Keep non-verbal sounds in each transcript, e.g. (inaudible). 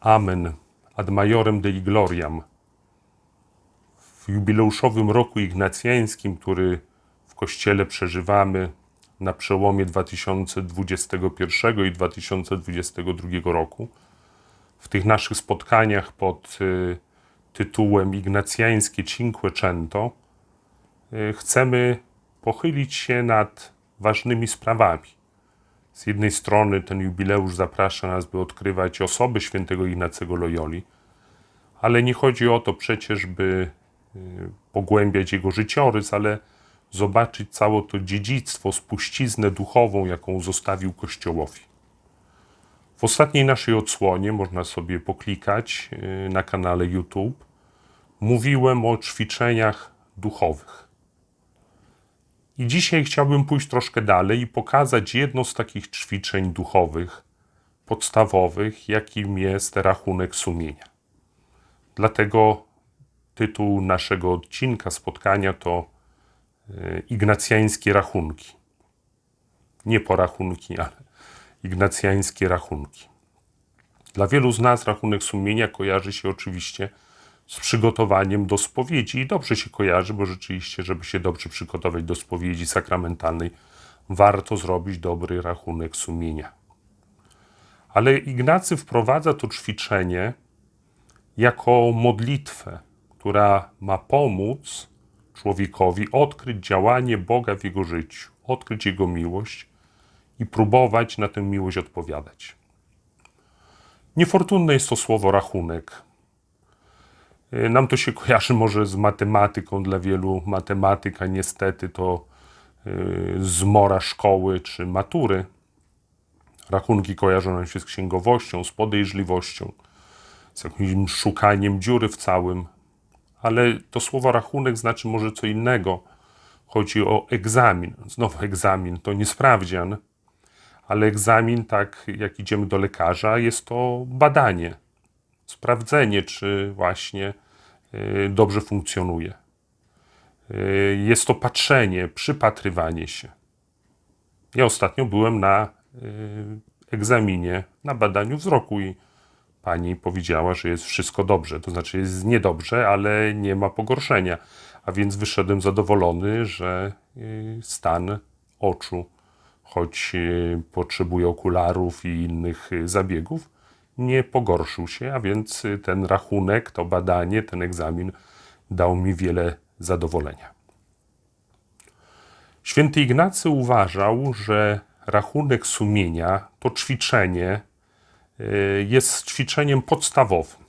Amen. Ad majorem Dei gloriam. W jubileuszowym roku ignacjańskim, który w Kościele przeżywamy na przełomie 2021 i 2022 roku, w tych naszych spotkaniach pod y, tytułem Ignacjańskie Cinquecento y, chcemy pochylić się nad ważnymi sprawami. Z jednej strony ten jubileusz zaprasza nas, by odkrywać osoby świętego Ignacego Loyoli, ale nie chodzi o to przecież, by y, pogłębiać jego życiorys, ale zobaczyć całe to dziedzictwo, spuściznę duchową, jaką zostawił Kościołowi. W ostatniej naszej odsłonie, można sobie poklikać y, na kanale YouTube, mówiłem o ćwiczeniach duchowych. I dzisiaj chciałbym pójść troszkę dalej i pokazać jedno z takich ćwiczeń duchowych, podstawowych, jakim jest rachunek sumienia. Dlatego tytuł naszego odcinka, spotkania to y, Ignacjańskie rachunki. Nie porachunki, ale ignacjańskie rachunki. Dla wielu z nas rachunek sumienia kojarzy się oczywiście z przygotowaniem do spowiedzi i dobrze się kojarzy, bo rzeczywiście, żeby się dobrze przygotować do spowiedzi sakramentalnej, warto zrobić dobry rachunek sumienia. Ale Ignacy wprowadza to ćwiczenie jako modlitwę, która ma pomóc człowiekowi odkryć działanie Boga w jego życiu, odkryć jego miłość i próbować na tę miłość odpowiadać. Niefortunne jest to słowo rachunek. Y, Nam to się kojarzy może z matematyką, dla wielu matematyka niestety to y, zmora szkoły czy matury. Rachunki kojarzą nam się z księgowością, z podejrzliwością, z jakimś szukaniem dziury w całym. Ale to słowo rachunek znaczy może co innego. Chodzi o egzamin. Znowu egzamin to nie sprawdzian, ale egzamin, tak jak idziemy do lekarza, jest to badanie, sprawdzenie, czy właśnie y, dobrze funkcjonuje. Y, Jest to patrzenie, przypatrywanie się. Ja ostatnio byłem na y, egzaminie, na badaniu wzroku i pani powiedziała, że jest wszystko dobrze. To znaczy jest niedobrze, ale nie ma pogorszenia. A więc wyszedłem zadowolony, że stan oczu, choć potrzebuję okularów i innych zabiegów, nie pogorszył się, a więc y, ten rachunek, to badanie, ten egzamin dał mi wiele zadowolenia. Święty Ignacy uważał, że rachunek sumienia to ćwiczenie y, jest ćwiczeniem podstawowym.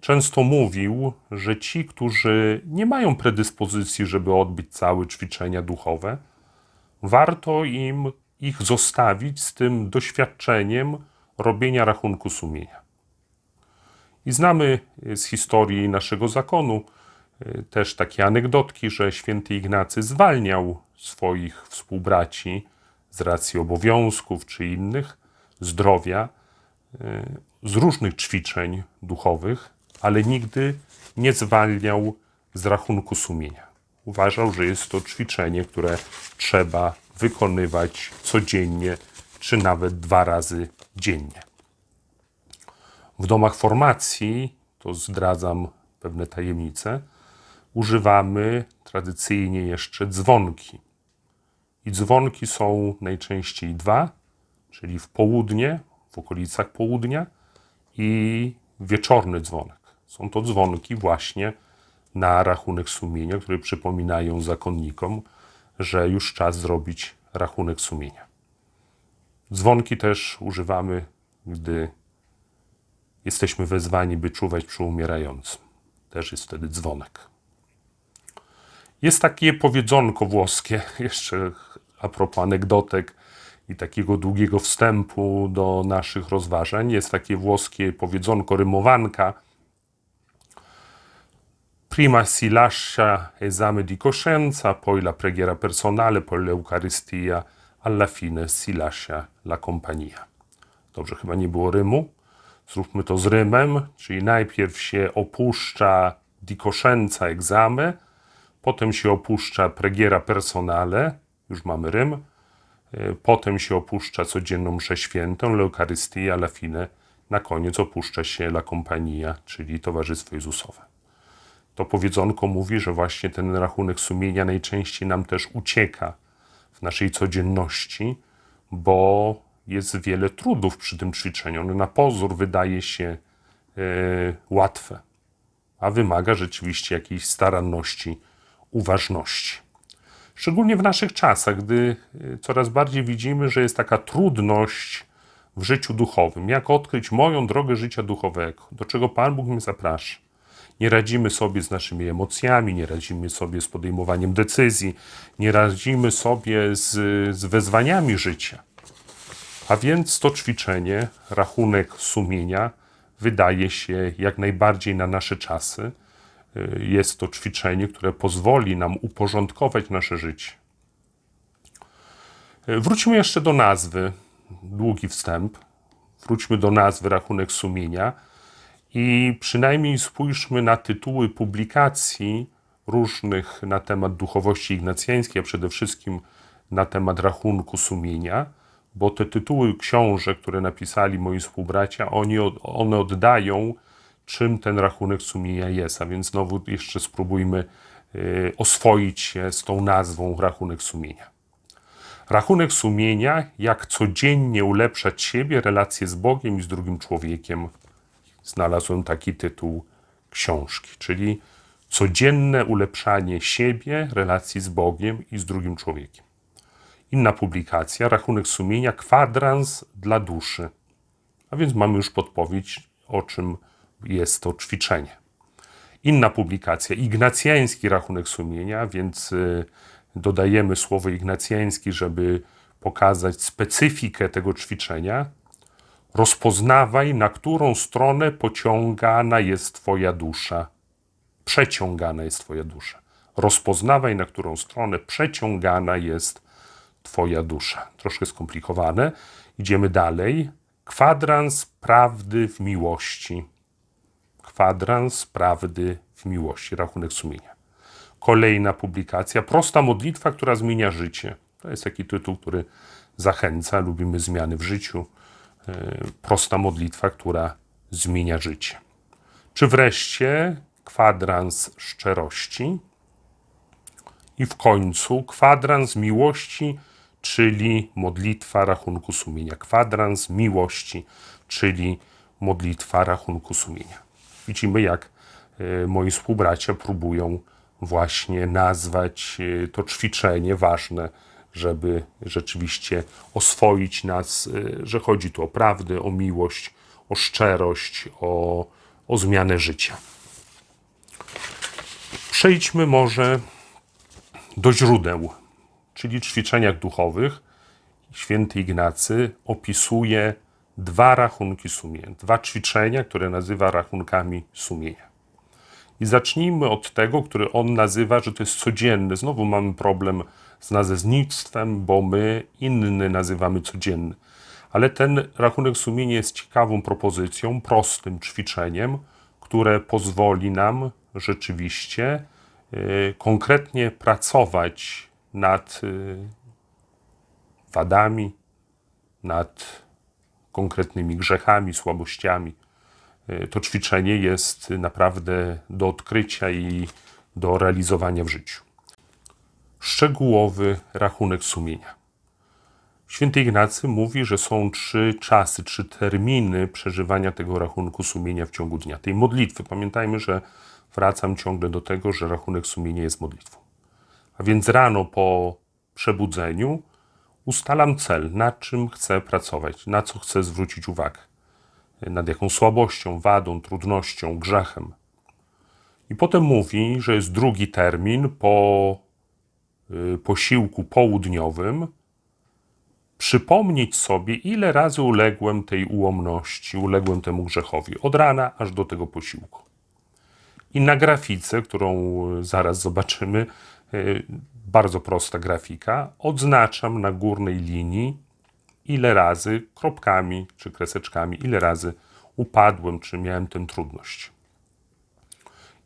Często mówił, że ci, którzy nie mają predyspozycji, żeby odbyć całe ćwiczenia duchowe, warto im ich zostawić z tym doświadczeniem robienia rachunku sumienia. I znamy z historii naszego zakonu y, też takie anegdotki, że święty Ignacy zwalniał swoich współbraci z racji obowiązków czy innych, zdrowia, y, z różnych ćwiczeń duchowych, ale nigdy nie zwalniał z rachunku sumienia. Uważał, że jest to ćwiczenie, które trzeba wykonywać codziennie, czy nawet dwa razy dziennie. W domach formacji, to zdradzam pewne tajemnice, używamy tradycyjnie jeszcze dzwonki. I dzwonki są najczęściej dwa, czyli w południe, w okolicach południa i wieczorny dzwonek. Są to dzwonki właśnie na rachunek sumienia, które przypominają zakonnikom, że już czas zrobić rachunek sumienia. Dzwonki też używamy, gdy jesteśmy wezwani, by czuwać przy umierającym. Też jest wtedy dzwonek. Jest takie powiedzonko włoskie, (laughs) jeszcze a propos anegdotek i takiego długiego wstępu do naszych rozważań. Jest takie włoskie powiedzonko, rymowanka. Prima si lascia esame di coscienza, poi la preghiera personale, poi l'Eucaristia, alla fine si lascia la compagnia. Dobrze, chyba nie było rymu. Zróbmy to z rymem, czyli najpierw się opuszcza di coscienza egzamy, potem się opuszcza preghiera personale, już mamy rym, y, potem się opuszcza codzienną mszę świętą, l'Eucaristia, alla fine na koniec opuszcza się La Compagnia, czyli Towarzystwo Jezusowe. To powiedzonko mówi, że właśnie ten rachunek sumienia najczęściej nam też ucieka w naszej codzienności, bo jest wiele trudów przy tym ćwiczeniu. Ono na pozór wydaje się e, łatwe, a wymaga rzeczywiście jakiejś staranności, uważności. Szczególnie w naszych czasach, gdy e, coraz bardziej widzimy, że jest taka trudność w życiu duchowym. Jak odkryć moją drogę życia duchowego, do czego Pan Bóg mnie zaprasza. Nie radzimy sobie z naszymi emocjami, nie radzimy sobie z podejmowaniem decyzji, nie radzimy sobie z, z wezwaniami życia. A więc to ćwiczenie, rachunek sumienia, wydaje się jak najbardziej na nasze czasy. Y, Jest to ćwiczenie, które pozwoli nam uporządkować nasze życie. Y, Wróćmy jeszcze do nazwy. Długi wstęp. Wróćmy do nazwy rachunek sumienia i przynajmniej spójrzmy na tytuły publikacji różnych na temat duchowości ignacjańskiej, a przede wszystkim na temat rachunku sumienia, bo te tytuły książek, które napisali moi współbracia, oni, one oddają, czym ten rachunek sumienia jest. A więc znowu jeszcze spróbujmy y, oswoić się z tą nazwą rachunek sumienia. Rachunek sumienia, jak codziennie ulepszać siebie, relacje z Bogiem i z drugim człowiekiem. Znalazłem taki tytuł książki, czyli codzienne ulepszanie siebie, relacji z Bogiem i z drugim człowiekiem. Inna publikacja, rachunek sumienia, kwadrans dla duszy. A więc mamy już podpowiedź, o czym jest to ćwiczenie. Inna publikacja, ignacjański rachunek sumienia, więc y, dodajemy słowo ignacjański, żeby pokazać specyfikę tego ćwiczenia. Rozpoznawaj, na którą stronę pociągana jest Twoja dusza. Przeciągana jest Twoja dusza. Rozpoznawaj, na którą stronę przeciągana jest Twoja dusza. Troszkę skomplikowane. Idziemy dalej. Kwadrans prawdy w miłości. Kwadrans prawdy w miłości. Rachunek sumienia. Kolejna publikacja. Prosta modlitwa, która zmienia życie. To jest taki tytuł, który zachęca. Lubimy zmiany w życiu. E, Prosta modlitwa, która zmienia życie. Czy wreszcie kwadrans szczerości. I w końcu kwadrans miłości, czyli modlitwa rachunku sumienia. Kwadrans miłości, czyli modlitwa rachunku sumienia. Widzimy, jak e, moi współbracia próbują właśnie nazwać e, to ćwiczenie ważne, żeby rzeczywiście oswoić nas, e, że chodzi tu o prawdę, o miłość, o szczerość, o, o zmianę życia. Przejdźmy może do źródeł, czyli ćwiczeniach duchowych. Święty Ignacy opisuje dwa rachunki sumienia, dwa ćwiczenia, które nazywa rachunkami sumienia. I zacznijmy od tego, który on nazywa, że to jest codzienny. Znowu mamy problem z nazewnictwem, bo my inny nazywamy codzienny. Ale ten rachunek sumienia jest ciekawą propozycją, prostym ćwiczeniem, które pozwoli nam rzeczywiście y, konkretnie pracować nad y, wadami, nad konkretnymi grzechami, słabościami. Y, To ćwiczenie jest naprawdę do odkrycia i do realizowania w życiu. Szczegółowy rachunek sumienia. Święty Ignacy mówi, że są trzy czasy, trzy terminy przeżywania tego rachunku sumienia w ciągu dnia, tej modlitwy. Pamiętajmy, że wracam ciągle do tego, że rachunek sumienia jest modlitwą. A więc rano po przebudzeniu ustalam cel, nad czym chcę pracować, na co chcę zwrócić uwagę, nad jaką słabością, wadą, trudnością, grzechem. I potem mówi, że jest drugi termin po posiłku południowym, przypomnieć sobie, ile razy uległem tej ułomności, uległem temu grzechowi, od rana aż do tego posiłku. I na grafice, którą zaraz zobaczymy, y, bardzo prosta grafika, odznaczam na górnej linii, ile razy kropkami czy kreseczkami, ile razy upadłem, czy miałem tę trudność.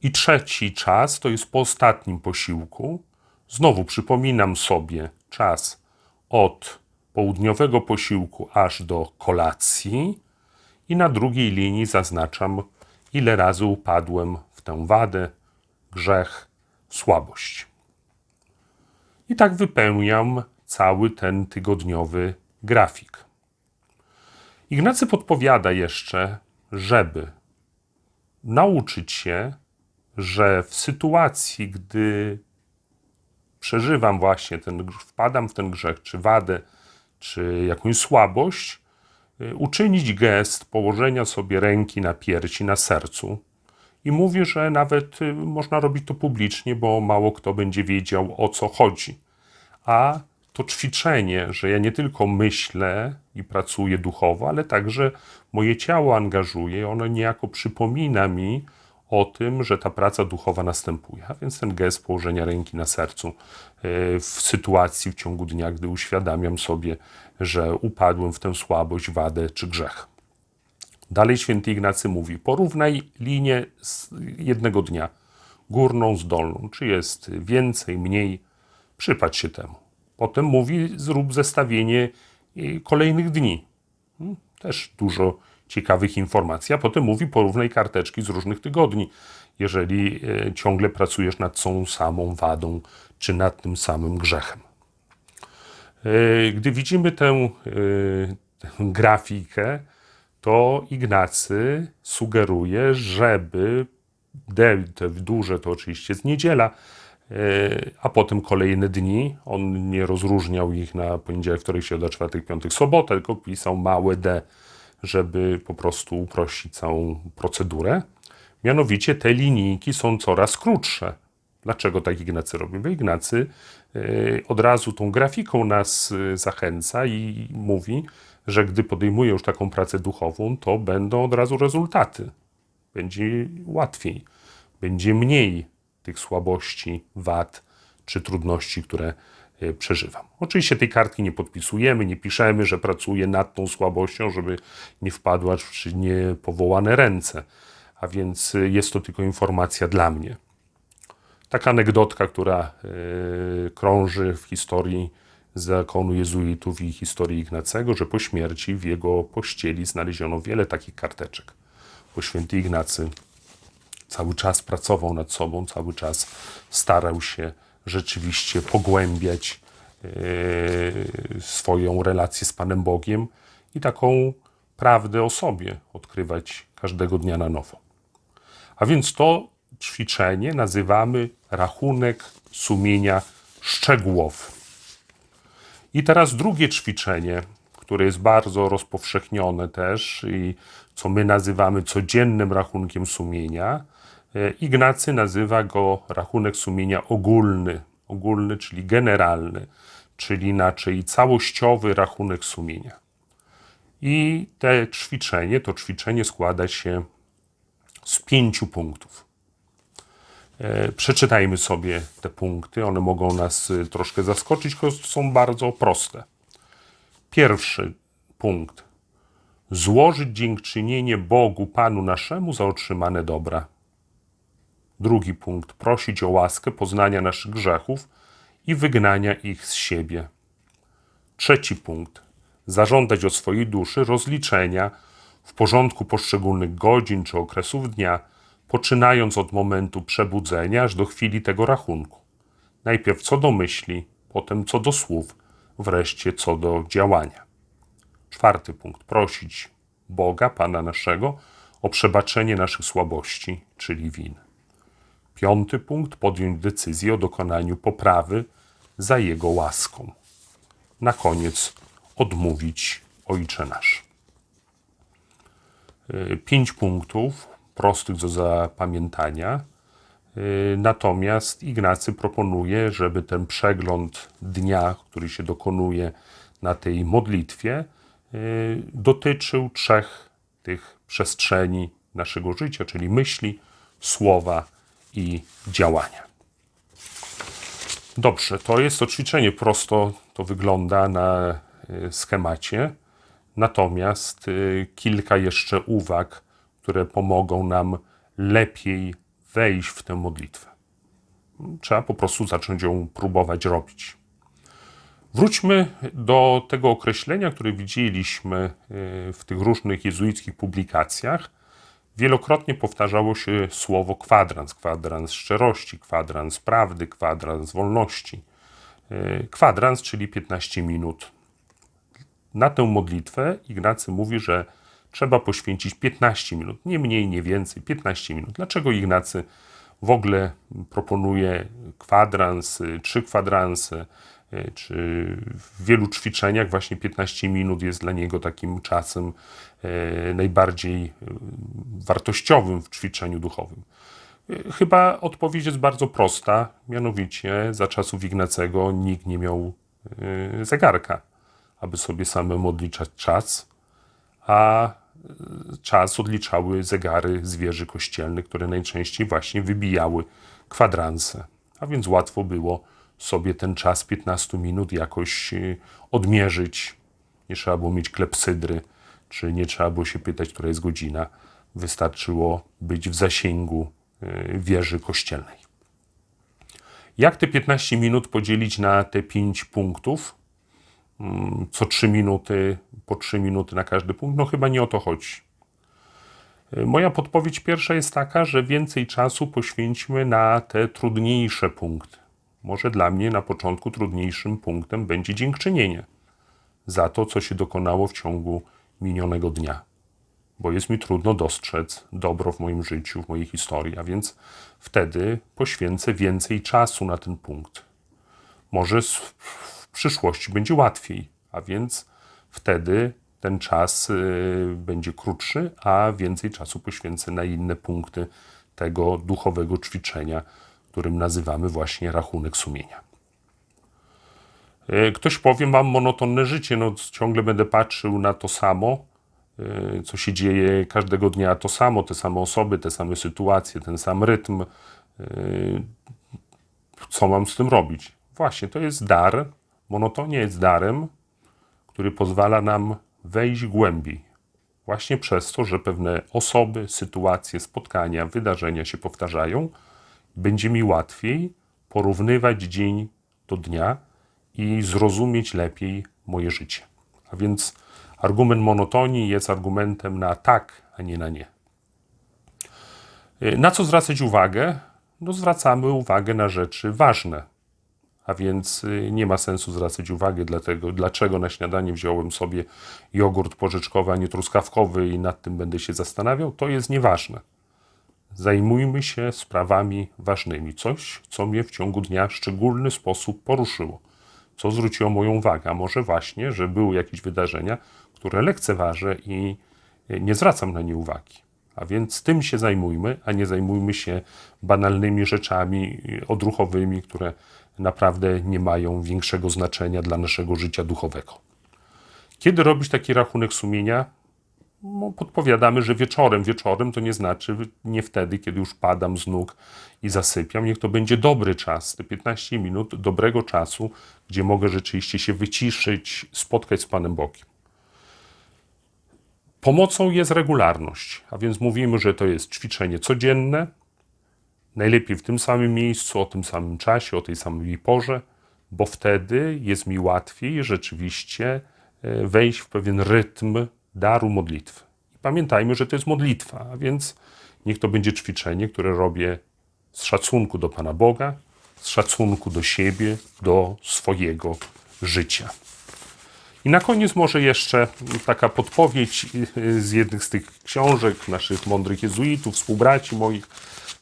I trzeci czas to jest po ostatnim posiłku. Znowu przypominam sobie czas od południowego posiłku aż do kolacji i na drugiej linii zaznaczam, ile razy upadłem w tę wadę, grzech, słabość. I tak wypełniam cały ten tygodniowy grafik. Ignacy podpowiada jeszcze, żeby nauczyć się, że w sytuacji, gdy przeżywam właśnie ten, wpadam w ten grzech, czy wadę, czy jakąś słabość, y, uczynić gest położenia sobie ręki na piersi, na sercu. I mówi, że nawet y, można robić to publicznie, bo mało kto będzie wiedział o co chodzi. A to ćwiczenie, że ja nie tylko myślę i pracuję duchowo, ale także moje ciało angażuje, ono niejako przypomina mi o tym, że ta praca duchowa następuje. A więc ten gest położenia ręki na sercu e, w sytuacji w ciągu dnia, gdy uświadamiam sobie, że upadłem w tę słabość, wadę czy grzech. Dalej święty Ignacy mówi: porównaj linię jednego dnia, górną z dolną. Czy jest więcej, mniej? Przypatrz się temu. Potem mówi: zrób zestawienie e, kolejnych dni. Hmm, też dużo ciekawych informacji, a potem mówi porównaj karteczki z różnych tygodni, jeżeli e, ciągle pracujesz nad tą samą wadą czy nad tym samym grzechem. E, gdy widzimy tę, e, tę grafikę, to Ignacy sugeruje, żeby te duże to oczywiście jest niedziela, a potem kolejne dni. On nie rozróżniał ich na poniedziałek, wtorek, środa, czwartek, piątek, sobota, tylko pisał małe d żeby po prostu uprościć całą procedurę. Mianowicie te linijki są coraz krótsze. Dlaczego tak Ignacy robi? Bo Ignacy y, od razu tą grafiką nas y, zachęca i mówi, że gdy podejmuje już taką pracę duchową, to będą od razu rezultaty. Będzie łatwiej, będzie mniej tych słabości, wad czy trudności, które E, przeżywam. Oczywiście tej kartki nie podpisujemy, nie piszemy, że pracuję nad tą słabością, żeby nie wpadła w niepowołane ręce. A więc e, jest to tylko informacja dla mnie. Taka anegdotka, która yy, krąży w historii zakonu jezuitów i historii Ignacego, że po śmierci w jego pościeli znaleziono wiele takich karteczek. Bo święty Ignacy cały czas pracował nad sobą, cały czas starał się rzeczywiście pogłębiać e, swoją relację z Panem Bogiem i taką prawdę o sobie odkrywać każdego dnia na nowo. A więc to ćwiczenie nazywamy rachunek sumienia szczegółowy. I teraz drugie ćwiczenie, które jest bardzo rozpowszechnione też i co my nazywamy codziennym rachunkiem sumienia, Ignacy nazywa go rachunek sumienia ogólny, ogólny, czyli generalny, czyli inaczej całościowy rachunek sumienia. I te ćwiczenie, to ćwiczenie składa się z pięciu punktów. E, przeczytajmy sobie te punkty, one mogą nas e, troszkę zaskoczyć, choć są bardzo proste. Pierwszy punkt. Złożyć dziękczynienie Bogu, Panu naszemu za otrzymane dobra. Drugi punkt. Prosić o łaskę poznania naszych grzechów i wygnania ich z siebie. Trzeci punkt. Zażądać od swojej duszy rozliczenia w porządku poszczególnych godzin czy okresów dnia, poczynając od momentu przebudzenia aż do chwili tego rachunku. Najpierw co do myśli, potem co do słów, wreszcie co do działania. Czwarty punkt. Prosić Boga, Pana naszego, o przebaczenie naszych słabości, czyli win. Piąty punkt podjąć decyzję o dokonaniu poprawy za Jego łaską. Na koniec odmówić Ojcze Nasz. Y, pięć punktów prostych do zapamiętania. Y, natomiast Ignacy proponuje, żeby ten przegląd dnia, który się dokonuje na tej modlitwie, y, dotyczył trzech tych przestrzeni naszego życia, czyli myśli, słowa i działania. Dobrze, to jest to ćwiczenie. Prosto to wygląda na y, schemacie. Natomiast y, kilka jeszcze uwag, które pomogą nam lepiej wejść w tę modlitwę. Trzeba po prostu zacząć ją próbować robić. Wróćmy do tego określenia, które widzieliśmy e, w tych różnych jezuickich publikacjach. Wielokrotnie powtarzało się słowo kwadrans, kwadrans szczerości, kwadrans prawdy, kwadrans wolności. E, Kwadrans, czyli 15 minut. Na tę modlitwę Ignacy mówi, że trzeba poświęcić 15 minut, nie mniej, nie więcej, 15 minut. Dlaczego Ignacy w ogóle proponuje kwadrans, trzy kwadransy, y, czy w wielu ćwiczeniach właśnie 15 minut jest dla niego takim czasem e, najbardziej y, wartościowym w ćwiczeniu duchowym? Chyba odpowiedź jest bardzo prosta, mianowicie za czasów Ignacego nikt nie miał zegarka, aby sobie samemu odliczać czas, a czas odliczały zegary zwierzy kościelnych, które najczęściej właśnie wybijały kwadranse. A więc łatwo było sobie ten czas 15 minut jakoś y, odmierzyć. Nie trzeba było mieć klepsydry, czy nie trzeba było się pytać, która jest godzina. Wystarczyło być w zasięgu y, wieży kościelnej. Jak te 15 minut podzielić na te 5 punktów? Mm, Co 3 minuty, po 3 minuty na każdy punkt? No chyba nie o to chodzi. Y, Moja podpowiedź pierwsza jest taka, że więcej czasu poświęćmy na te trudniejsze punkty. Może dla mnie na początku trudniejszym punktem będzie dziękczynienie za to, co się dokonało w ciągu minionego dnia. Bo jest mi trudno dostrzec dobro w moim życiu, w mojej historii, a więc wtedy poświęcę więcej czasu na ten punkt. Może w przyszłości będzie łatwiej, a więc wtedy ten czas y, będzie krótszy, a więcej czasu poświęcę na inne punkty tego duchowego ćwiczenia, którym nazywamy właśnie rachunek sumienia. Y, Ktoś powie, mam monotonne życie, no ciągle będę patrzył na to samo, y, co się dzieje każdego dnia, to samo, te same osoby, te same sytuacje, ten sam rytm. Y, Co mam z tym robić? Właśnie, to jest dar. Monotonia jest darem, który pozwala nam wejść głębiej. Właśnie przez to, że pewne osoby, sytuacje, spotkania, wydarzenia się powtarzają, będzie mi łatwiej porównywać dzień do dnia i zrozumieć lepiej moje życie. A więc argument monotonii jest argumentem na tak, a nie na nie. Na co zwracać uwagę? No, zwracamy uwagę na rzeczy ważne. A więc y, nie ma sensu zwracać uwagi dlatego, dlaczego na śniadanie wziąłem sobie jogurt porzeczkowy, a nie truskawkowy i nad tym będę się zastanawiał. To jest nieważne. Zajmujmy się sprawami ważnymi. Coś, co mnie w ciągu dnia w szczególny sposób poruszyło. Co zwróciło moją uwagę. A może właśnie, że były jakieś wydarzenia, które lekceważę i nie zwracam na nie uwagi. A więc tym się zajmujmy, a nie zajmujmy się banalnymi rzeczami odruchowymi, które naprawdę nie mają większego znaczenia dla naszego życia duchowego. Kiedy robić taki rachunek sumienia? No, podpowiadamy, że wieczorem. Wieczorem to nie znaczy nie wtedy, kiedy już padam z nóg i zasypiam. Niech to będzie dobry czas, te 15 minut dobrego czasu, gdzie mogę rzeczywiście się wyciszyć, spotkać z Panem Bogiem. Pomocą jest regularność, a więc mówimy, że to jest ćwiczenie codzienne, najlepiej w tym samym miejscu, o tym samym czasie, o tej samej porze, bo wtedy jest mi łatwiej rzeczywiście e, wejść w pewien rytm daru modlitwy. Pamiętajmy, że to jest modlitwa, a więc niech to będzie ćwiczenie, które robię z szacunku do Pana Boga, z szacunku do siebie, do swojego życia. I na koniec może jeszcze taka podpowiedź y, z jednych z tych książek naszych mądrych jezuitów, współbraci moich.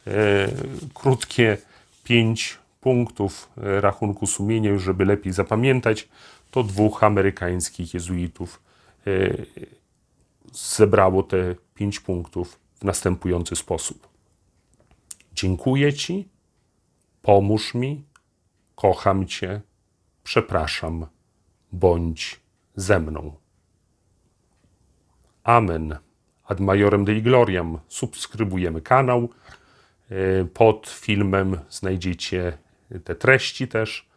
E, krótkie pięć punktów e, rachunku sumienia, żeby lepiej zapamiętać, to dwóch amerykańskich jezuitów e, zebrało te pięć punktów w następujący sposób. Dziękuję Ci, pomóż mi, kocham Cię, przepraszam, bądź ze mną. Amen. Ad majorem Dei Gloriam. Subskrybujemy kanał. E, Pod filmem znajdziecie te treści też,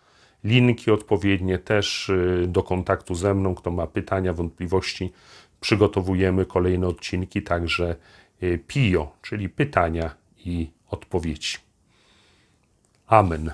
linki odpowiednie też e, do kontaktu ze mną. Kto ma pytania, wątpliwości, przygotowujemy kolejne odcinki, także e, PIO, czyli pytania i odpowiedzi. Amen.